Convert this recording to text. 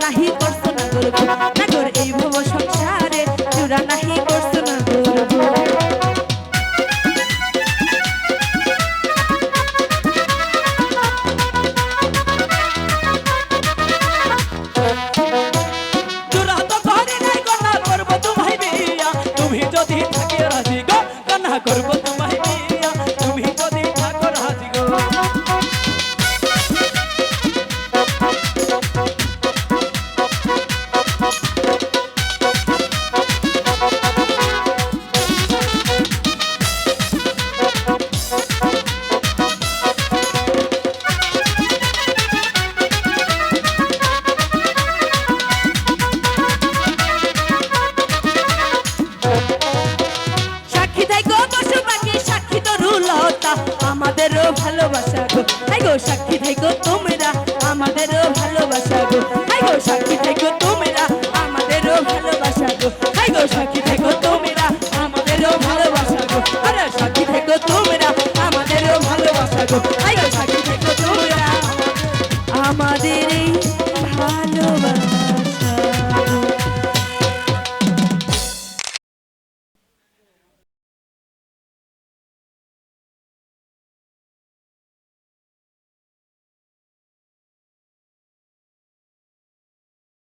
নাহি করছ না গর্ব ভালোবাসা গো। হাই গো সাক্ষী থাকো গো, তোমরা আমাদেরও ভালোবাসা গো। হাই গো সাক্ষী থাকো গো, তোমরা আমাদেরও ভালোবাসা গো। হাই গো সাক্ষী থাকো গো, তোমরা আমাদেরও ভালোবাসা গো। আরে সাক্ষী থাকো গো, তোমরা আমাদেরও ভালোবাসা গো